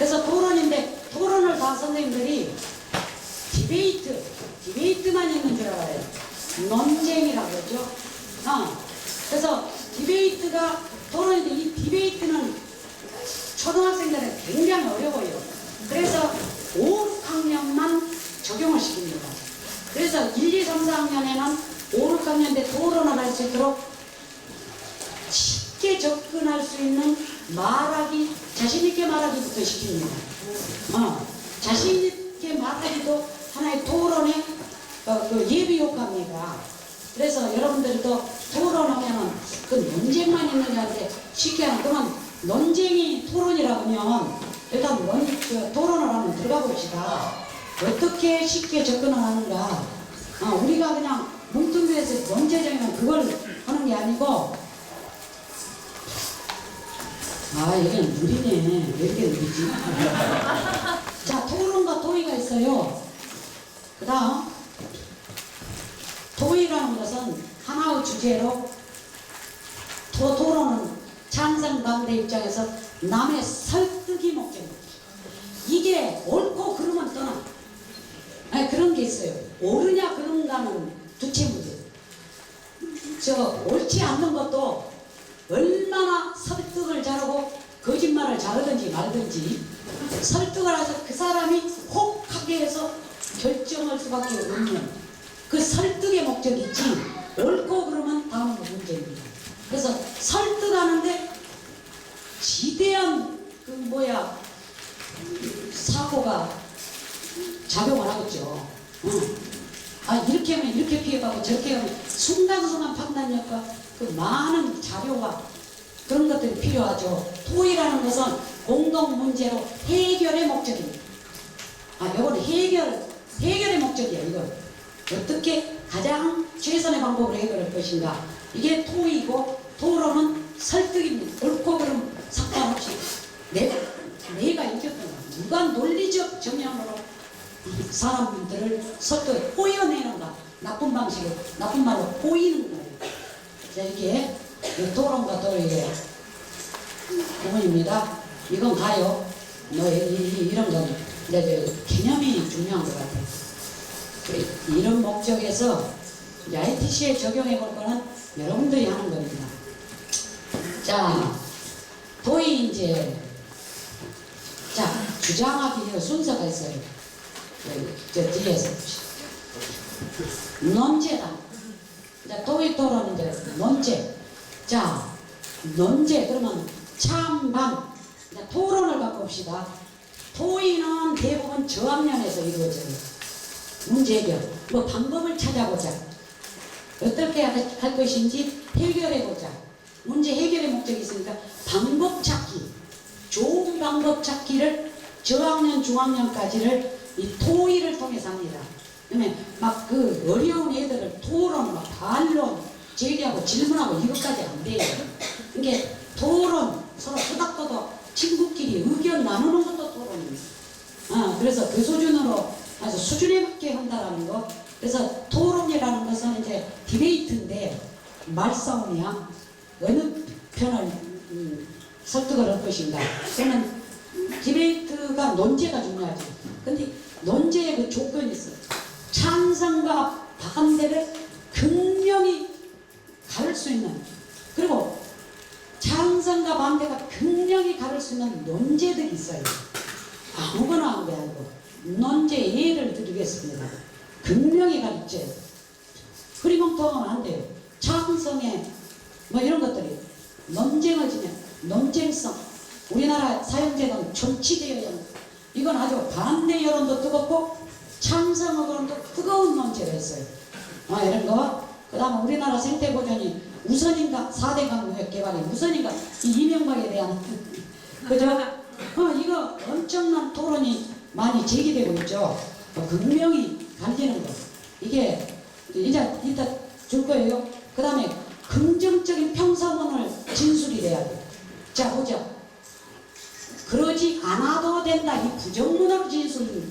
그래서 토론인데 토론을 다 선생님들이 디베이트, 디베이트만 있는 줄 알아요. 논쟁이라고 그러죠. 어. 그래서 디베이트가 토론인데 이 디베이트는 초등학생들은 굉장히 어려워요. 그래서 5, 6학년만 적용을 시킵니다. 그래서 1, 2, 3, 4학년에는 5, 6학년 때 토론을 할 수 있도록 쉽게 접근할 수 있는 말하기, 자신있게 말하기부터 시킵니다. 어, 자신있게 말하기도 하나의 토론의 어, 그 예비 효과입니다. 그래서 여러분들도 토론하면은 그 논쟁만 있는 자한테 쉽게 하는 그러면 논쟁이 토론이라고 하면 일단 논, 그 토론을 한번 들어가 봅시다. 어떻게 쉽게 접근을 하는가. 어, 우리가 그냥 뭉뚱그려서 논제적이면 그걸 하는 게 아니고 아, 여기는 느리네. 왜 이렇게 느리지? 자, 토론과 토의가 있어요. 그 다음, 토의라는 것은 하나의 주제로 토, 토론은 찬성 반대 입장에서 남의 설득이 목적입니다. 이게 옳고 그르면 떠나. 아니, 그런 게 있어요. 옳으냐 그른가는 두체 문제. 저 옳지 않는 것도 얼마나 설득을 잘하고 거짓말을 잘하든지 말든지 설득을 해서 그 사람이 혹하게 해서 결정할 수밖에 없는 그 설득의 목적이 있지 옳고 그러면 다음은 문제입니다. 그래서 설득하는데 지대한 그 뭐야 사고가 작용을 하겠죠. 응. 아 이렇게 하면 이렇게 피해가고 저렇게 하면 순간순간 판단력과 그 많은 자료와 그런 것들이 필요하죠. 토의라는 것은 공동 문제로 해결의 목적입니다. 아, 이거는 해결, 해결의 목적이야, 이거. 어떻게 가장 최선의 방법으로 해결할 것인가. 이게 토의고, 토론은 설득입니다. 옳고 그름 상관없이. 내, 내가 이겼던 거야. 누가 논리적 정량으로 사람들을 설득, 꼬여내는가. 나쁜 방식으로, 나쁜 말로 꼬이는 거예요. 자, 이렇게 이 토론과 토의의 부분입니다. 이건 가요. 뭐, 이, 이, 이런 건, 이제 저 개념이 중요한 것 같아요. 그래, 이런 목적에서 ITC에 적용해 볼 거는 여러분들이 하는 겁니다. 자, 도의 이제, 자, 주장하기 순서가 있어요. 저 뒤에서. 논제다. 자, 토론 이제 논제. 자, 논제 그러면 참반. 자, 토론을 바꿉시다. 토의는 대부분 저학년에서 이루어져요. 문제 해결. 뭐 방법을 찾아보자. 어떻게 할, 할 것인지 해결해보자. 문제 해결의 목적이 있으니까 방법 찾기. 좋은 방법 찾기를 저학년, 중학년까지를 이 토의를 통해서 합니다. 그러면 막그 어려운 애들을 토론, 막 반론, 제기하고 질문하고 이것까지 안 돼요. 이게 토론, 서로 토닥토닥 친구끼리 의견 나누는 것도 토론입니다. 아, 그래서 그 수준으로 아주 수준에 맞게 한다라는 거. 그래서 토론이라는 것은 이제 디베이트인데 말싸움이야. 어느 편을 음, 설득을 할 것인가. 그러면 디베이트가 논제가 중요하지. 근데 논제에 그 조건이 있어. 찬성과 반대를 극명히 가를 수 있는 그리고 찬성과 반대가 극명히 가를 수 있는 논제들이 있어요. 아무거나 한 게 아니고 논제 예를 드리겠습니다. 극명히 가르쳐요. 흐리멍 통하면 안 돼요. 찬성에 뭐 이런 것들이 논쟁을 지면 논쟁성 우리나라 사형제는 정치되어야 이건 아주 반대 여론도 뜨겁고 찬성 여론도 뜨거운 논제를 했어요. 아, 이런 거. 그 다음에 우리나라 생태보존이 우선인가 4대 강구역 개발이 우선인가 이 이명박에 대한 그죠? 어, 이거 엄청난 토론이 많이 제기되고 있죠. 어, 극명히 갈리는 거. 이게 이제 이따 줄 거예요. 그 다음에 긍정적인 평사원을 진술이 돼야 돼. 자, 보자. 그러지 않아도 된다. 이 부정문학 진술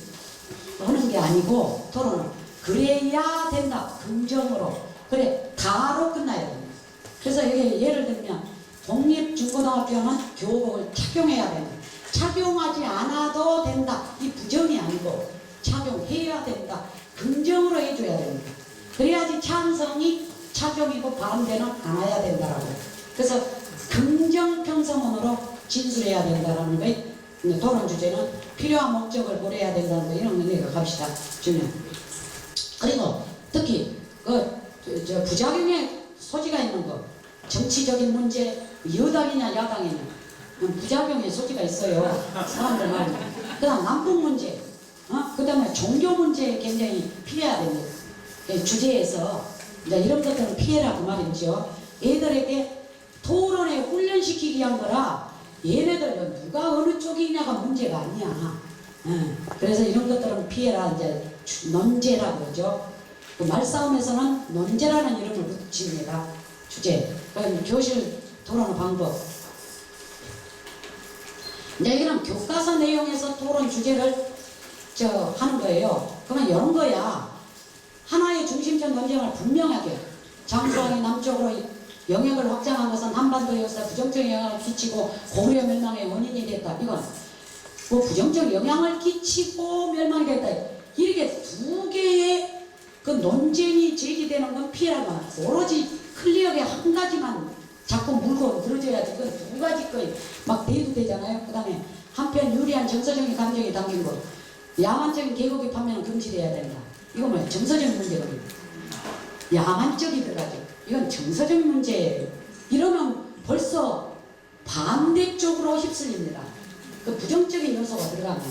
하는 게 아니고 토론은 그래야 된다. 긍정으로. 그래, 다로 끝나야 됩니다. 그래서 이게 예를 들면 독립중고등학교는 교복을 착용해야 된다. 착용하지 않아도 된다. 이 부정이 아니고 착용해야 된다. 긍정으로 해줘야 된다. 그래야지 찬성이 착용이고 반대는 안 해야 된다라고. 그래서 긍정 평성문으로 진술해야 된다라는 거에 토론 주제는 필요한 목적을 고려해야 된다는 거 이런 거 내가 갑시다. 주면. 그리고 특히 그 저, 저 부작용의 소지가 있는 거 정치적인 문제 여당이냐 야당이냐 음, 부작용의 소지가 있어요 사람들 말이 그 다음 남북 문제 어? 그 다음에 종교 문제에 굉장히 피해야 됩니다 예, 주제에서 이제 이런 것들은 피해라 그 말이죠 애들에게 토론에 훈련시키기 위한 거라 얘네들 누가 어느 쪽이냐가 문제가 아니야 예, 그래서 이런 것들은 피해라 이제 주- 논제라고 그러죠 그 말싸움에서는 논제라는 이름을 붙입니다. 주제. 그럼 교실 토론 방법. 이제 이런 교과서 내용에서 토론 주제를 저 하는 거예요. 그러면 이런 거야. 하나의 중심적 논쟁을 분명하게 장수왕이 남쪽으로 영역을 확장한 것은 한반도 역사 부정적 영향을 끼치고 고구려 멸망의 원인이 됐다. 이건 뭐 부정적 영향을 끼치고 멸망이 됐다. 이렇게 두 개의 그 논쟁이 제기되는 건 피해라만 오로지 클리어하게 한 가지만 자꾸 물고 들어줘야지 그건 두 가지 거에 막 대도 되잖아요. 그 다음에 한편 유리한 정서적인 감정이 담긴 것 야만적인 계곡이 판매는 금지돼야 된다. 이거 뭐야? 정서적인 문제거든요. 야만적이 들어가죠 이건 정서적인 문제예요 이러면 벌써 반대쪽으로 휩쓸립니다 그 부정적인 요소가 들어가면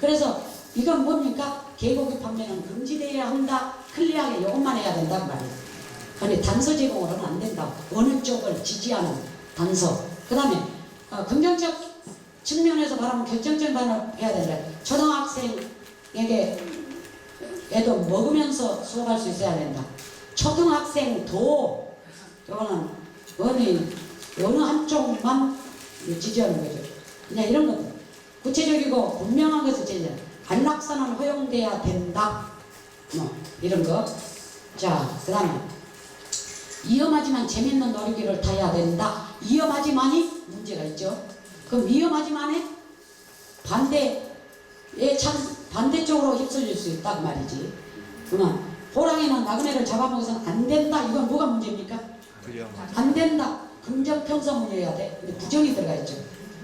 그래서 이건 뭡니까? 계곡의 판매는 금지되어야 한다. 클리어하게 이것만 해야 된단 말이에요. 근데 단서 제공으로는 안 된다. 어느 쪽을 지지하는 단서. 그 다음에 어, 긍정적 측면에서 말하면 결정적 반응을 해야 된다. 초등학생에게 애도 먹으면서 수업할 수 있어야 된다. 초등학생도 이거는 어느 어느 한쪽만 지지하는 거죠. 그냥 이런 것들 구체적이고 분명한 것을 제재. 안락사는 허용돼야 된다. 뭐 이런 거. 자, 그다음에 위험하지만 재밌는 놀이기를 타야 된다. 위험하지만이 문제가 있죠. 그럼 위험하지만에 반대에 참 반대쪽으로 휩쓸릴 수그 말이지. 그러면 호랑이는 나그네를 잡아먹어서는 안 된다. 이건 뭐가 문제입니까? 안 된다. 긍정 편성문이어야 돼. 근데 부정이 들어가 있죠.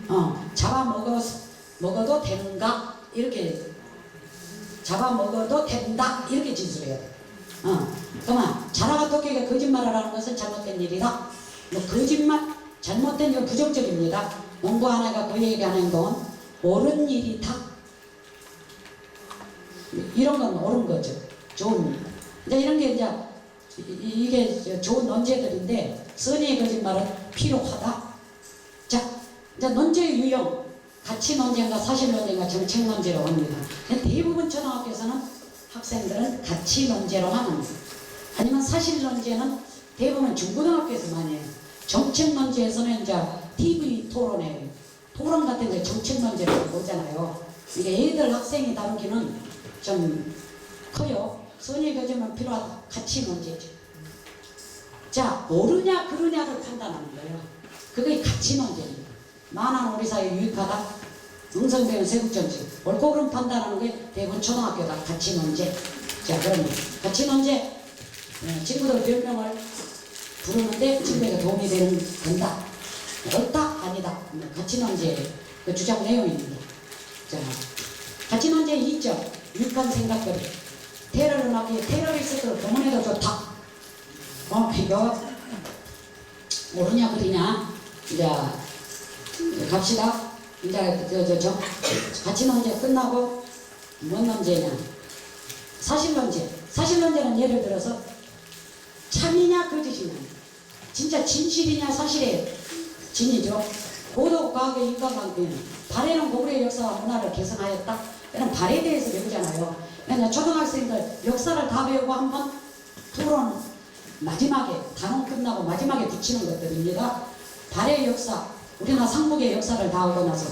어, 잡아먹어 먹어도 된가 이렇게 잡아먹어도 된다 이렇게 진술해야 돼. 어, 그러면 자라가 토끼에게 거짓말을 하는 것은 잘못된 일이다. 뭐 거짓말 잘못된 건 부정적입니다. 농부 하나가 그에게 하는 건 옳은 일이다. 이런 건 옳은 거죠. 좋은 일. 이제 이런 게 이제 이- 저 좋은 논제들인데 선의의 거짓말은 필요하다. 자, 이제 논제의 유형 가치 논쟁과 사실 논쟁과 정책 논제로 합니다. 근데 대부분 초등학교에서는 학생들은 가치 논제로 하는 거예요. 아니면 사실 논제는 대부분 중고등학교에서 많이 해요. 정책 논제에서는 이제 TV 토론에 토론 같은 데 정책 논제로 보잖아요. 이게 애들 학생이 다루기는 좀 커요. 선의 교정은 필요하다. 가치 문제죠. 자, 옳으냐 그르냐를 판단하는 거예요. 그게 가치 문제입니다. 만한 우리 사회에 유익하다. 응성되는 세국정치. 옳고 그름 판단하는 게 대부분 초등학교다. 가치 문제. 자, 그러면 가치 문제. 어, 친구들 별명을 부르는데 친구에게 도움이 되는, 된다. 옳다? 아니다. 뭐 가치 문제. 그 주장 내용입니다. 자, 가치 문제 2점. 유익한 생각들. 테러를 하기 테러리스트를 동원해도 좋다. 어, 이거 모르냐 그러냐. 이제 갑시다. 이제 저, 저, 저 가치 논제 끝나고 뭔 논제냐? 사실 논제. 사실 논제는 예를 들어서 참이냐 거짓이냐. 진짜 진실이냐 사실의 진이죠. 고도 과학의 인과관계는 발해는 고구려의 역사와 문화를 개선하였다. 이런 발해에 대해서 배우잖아요. 그러니까 초등학생들 역사를 다 배우고 한번 토론 마지막에 단원 끝나고 마지막에 붙이는 것들입니다. 발해 역사 우리나라 상국의 역사를 다 하고 나서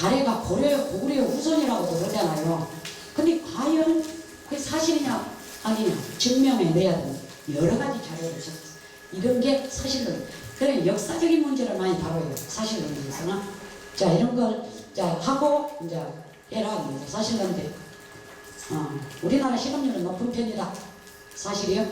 발해가 고려 고구려 후손이라고도 그러잖아요. 근데 과연 그게 사실이냐 아니냐 증명해 내야 된다. 여러 가지 자료를 적 이런 게 사실은 그래 역사적인 문제를 많이 다뤄요. 사실론에서는 자 이런 걸 자 하고 이제 해라 이제 사실인데 어, 우리나라 실업률은 높은 편이다. 사실이요?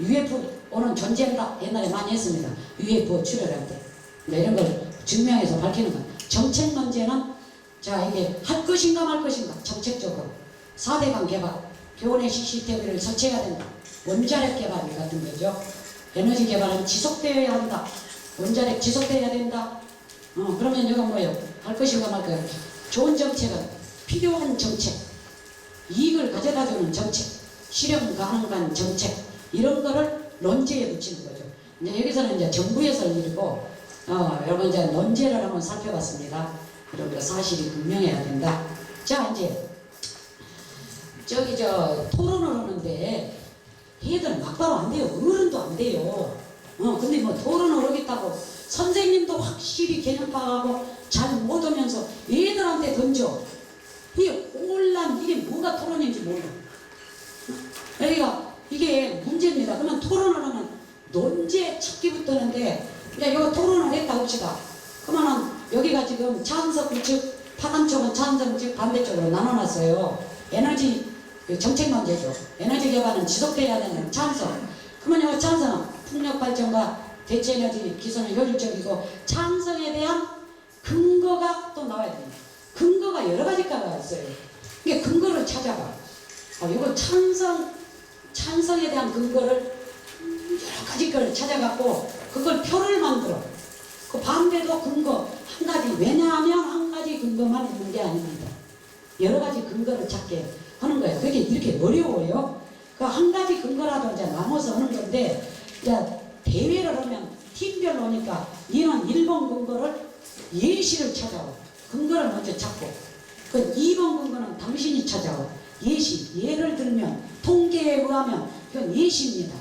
UFO는 존재한다. 옛날에 많이 했습니다. UFO 출혈할 때. 네, 이런 걸 증명해서 밝히는 것 정책 문제는 자 이게 할 것인가 말 것인가 정책적으로 4대강 개발 교원의 시스템을 설치해야 된다. 원자력 개발 같은 거죠. 에너지 개발은 지속되어야 한다. 원자력 지속돼야 된다. 어, 그러면 이거 뭐예요? 할 것인가 말 것인가. 좋은 정책은 필요한 정책 이익을 가져다주는 정책 실현 가능한 정책 이런 거를 논제에 붙이는 거죠 이제 여기서는 이제 정부에서 일이고 어, 여러분 이제 논제를 한번 살펴봤습니다. 거 사실이 분명해야 된다. 자 이제 저기 저 토론을 하는데 얘들 막바로 안 돼요. 어른도 안 돼요. 어 근데 뭐 토론을 하겠다고 선생님도 확실히 개념 파악하고 잘 못 오면서 얘들한테 던져. 이게 혼란 이게 뭐가 토론인지 몰라. 여기가 이게 문제입니다. 그러면 토론을 하면 논제 찾기부터는데 이제 이거 토론을 했다 합시다. 그러면은 여기가 지금 찬성 측, 파란 쪽은 찬성 측 반대쪽으로 나눠놨어요. 에너지 그 정책 문제죠. 에너지 개발은 지속돼야 되는 찬성. 그러면 이 찬성은 풍력 발전과 대체 에너지 기술은 효율적이고 찬성에 대한 근거가 또 나와야 됩니다. 근거가 여러 가지가 있어요. 이게 근거를 찾아봐. 아, 이거 찬성, 찬성에 대한 근거를 여러 가지 걸 찾아갖고 그걸 표를 만들어. 그 반대도 근거 한 가지. 왜냐하면 한 가지 근거만 있는 게 아닙니다. 여러 가지 근거를 찾게 하는 거예요. 그게 이렇게 어려워요. 그 한 가지 근거라도 이제 나눠서 하는 건데, 이제 대회를 하면 팀별로 오니까 니는 1번 근거를 예시를 찾아와. 근거를 먼저 찾고, 그 2번 근거는 당신이 찾아와. 예시. 예를 들면, 통계에 의하면 그건 예시입니다.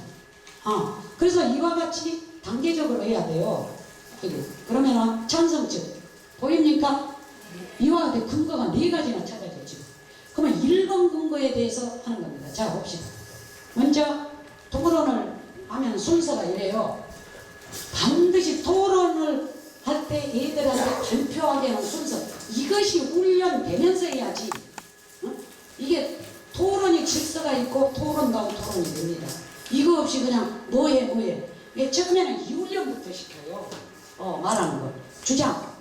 어, 그래서 이와 같이 단계적으로 해야 돼요. 그러면은 찬성증 보입니까? 이와 같은 근거가 네 가지나 찾아졌죠. 그러면 1번 근거에 대해서 하는 겁니다. 자 봅시다. 먼저 토론을 하면 순서가 이래요. 반드시 토론을 할때 얘들한테 발표하게 하는 순서 이것이 훈련되면서 해야지. 어? 이게 토론이 질서가 있고 토론다운 토론이 됩니다. 이거 없이 그냥 뭐해 뭐해. 이게 처음에는 이 훈련부터 시켜요. 어 말하는 거. 주장.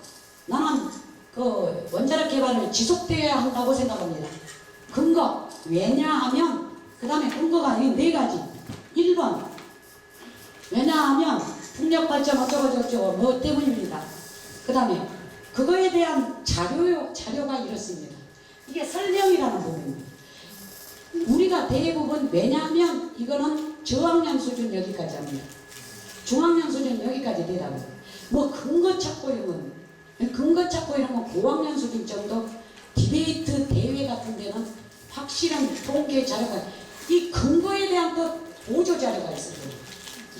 나는 그 원자력 개발을 지속되어야 한다고 생각합니다. 근거. 왜냐하면 그 다음에 근거가 이네 가지. 1번. 왜냐하면 풍력 발전 어쩌고 저쩌고 뭐 때문입니다. 그 다음에 그거에 대한 자료, 자료가 이렇습니다. 이게 설명이라는 부분입니다. 우리가 대부분 왜냐하면 이거는 저학년 수준 여기까지 합니다. 중학년 수준 여기까지 되라고. 뭐 근거 찾고 이런 건 근거 찾고 이런 건 고학년 수준 정도 디베이트 대회 같은 데는 확실한 통계 자료가 이 근거에 대한 또 보조 자료가 있어요.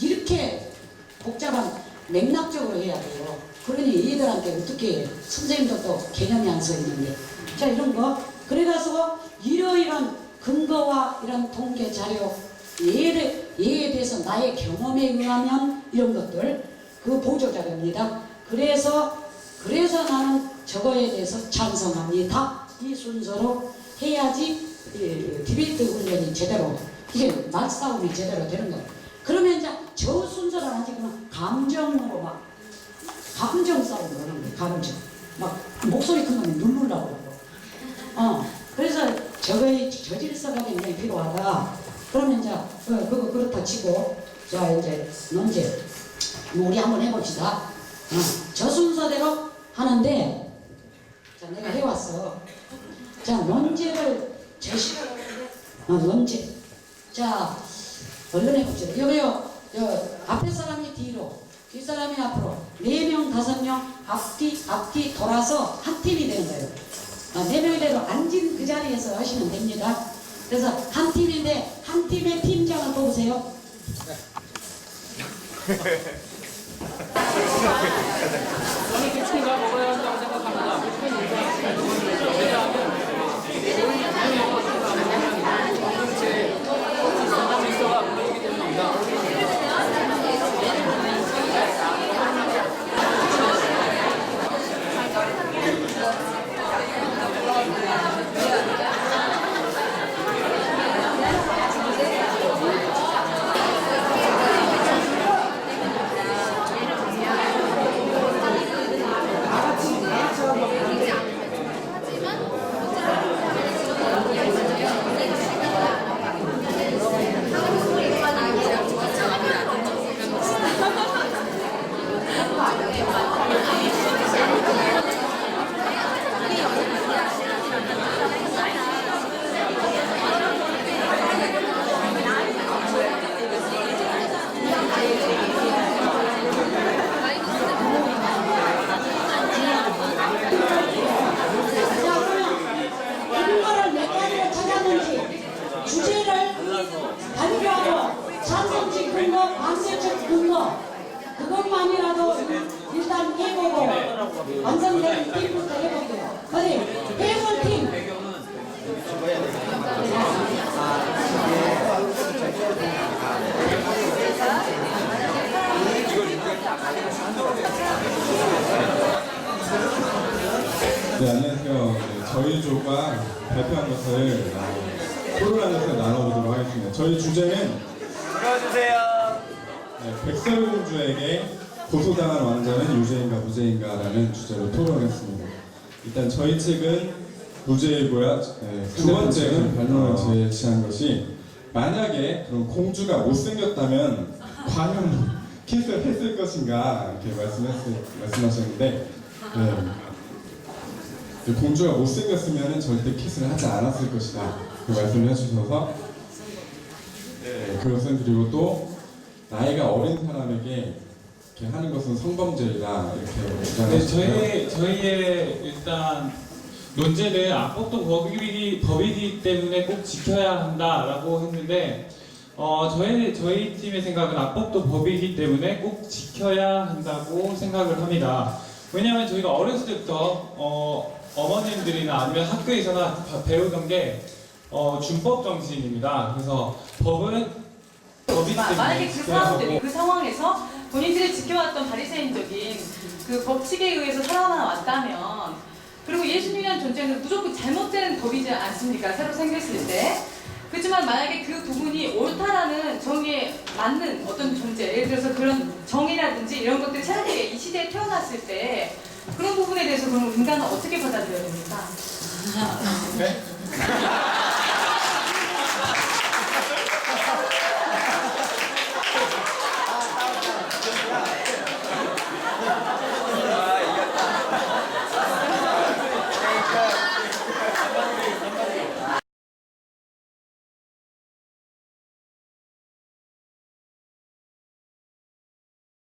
이렇게 복잡한 맥락적으로 해야 돼요. 그러니 얘들한테 어떻게 선생님들도 개념이 안서 있는데 자 이런 거 그래가서 이러이런 근거와 이런 통계 자료 예에, 예에 대해서 나의 경험에 의하면 이런 것들 그 보조 자료입니다. 그래서 그래서 나는 저거에 대해서 찬성합니다. 이 순서로 해야지 이 디베이트 훈련이 제대로 이게 말싸움이 제대로 되는 거예요. 그러면 이제 저 순서를 하지 그러면 감정으로 막 감정 싸움을 하는 거예요. 감정 막 목소리 큰 거면 누르려고 그러고 어 그래서 저거의 저질서가 굉장히 필요하다. 그러면 이제 어, 그거 그렇다 치고 자 이제 논제 뭐 우리 한번 해봅시다. 어, 저 순서대로 하는데 자 내가 해왔어. 자 논제를 제시를 하는데 어, 논제. 자 얼른 해봅시다. 여기요 여 앞에 사람이 뒤로 뒷 사람이 앞으로 네명 다섯 명 앞뒤 앞뒤 돌아서 한 팀이 되는 거예요. 아, 네 명이라도 앉은 그 자리에서 하시면 됩니다. 그래서 한 팀인데 한 팀의 팀장을 뽑으세요. 기초가 먹어야 한다고 생각합니다. 질서가 무너지기 때문입니다. 근거, 반대쪽 근거 그것만이라도 일단 해보고 완성된 팀부터 해볼게요. 어디 해볼 팀. 네, 안녕하세요. 네, 저희 조가 발표한 것을 어, 토론하면서 나눠보도록 하겠습니다. 저희 주제는 읽어주세요. 네, 백설공주에게 고소당한 왕자는 유죄인가 무죄인가라는 주제로 토론했습니다. 일단 저희 책은 무죄이고요. 네, 두 번째는 변론을 제시한 것이 만약에 그런 공주가 못생겼다면 과연 키스를 했을 것인가 이렇게 말씀했, 말씀하셨는데 네. 그 공주가 못생겼으면 절대 키스를 하지 않았을 것이다. 그 말씀을 해주셔서 네, 그것은 그리고 또 나이가 어린 사람에게 이렇게 하는 것은 성범죄이다 이렇게 네, 주장하시고요. 저희 저희의 일단 논제는 악법도 법이기 법이기 때문에 꼭 지켜야 한다라고 했는데 어 저희 저희 팀의 생각은 악법도 법이기 때문에 꼭 지켜야 한다고 생각을 합니다. 왜냐하면 저희가 어렸을 때부터 어 어머님들이나 아니면 학교에서나 다 배우던 게 어, 준법 정신입니다. 그래서 법은 법이기 마- 때문에 만약에 그 사람들이 그 상황에서 본인들이 지켜왔던 바리새인적인 그 법칙에 의해서 살아만 왔다면 그리고 예수님이라는 존재는 무조건 잘못된 법이지 않습니까? 새로 생겼을 때. 그렇지만 만약에 그 부분이 옳다라는 정의에 맞는 어떤 존재, 예를 들어서 그런 정의라든지 이런 것들이 새롭게 이 시대에 태어났을 때 그런 부분에 대해서 그럼 인간은 어떻게 받아들여야 됩니까? 네?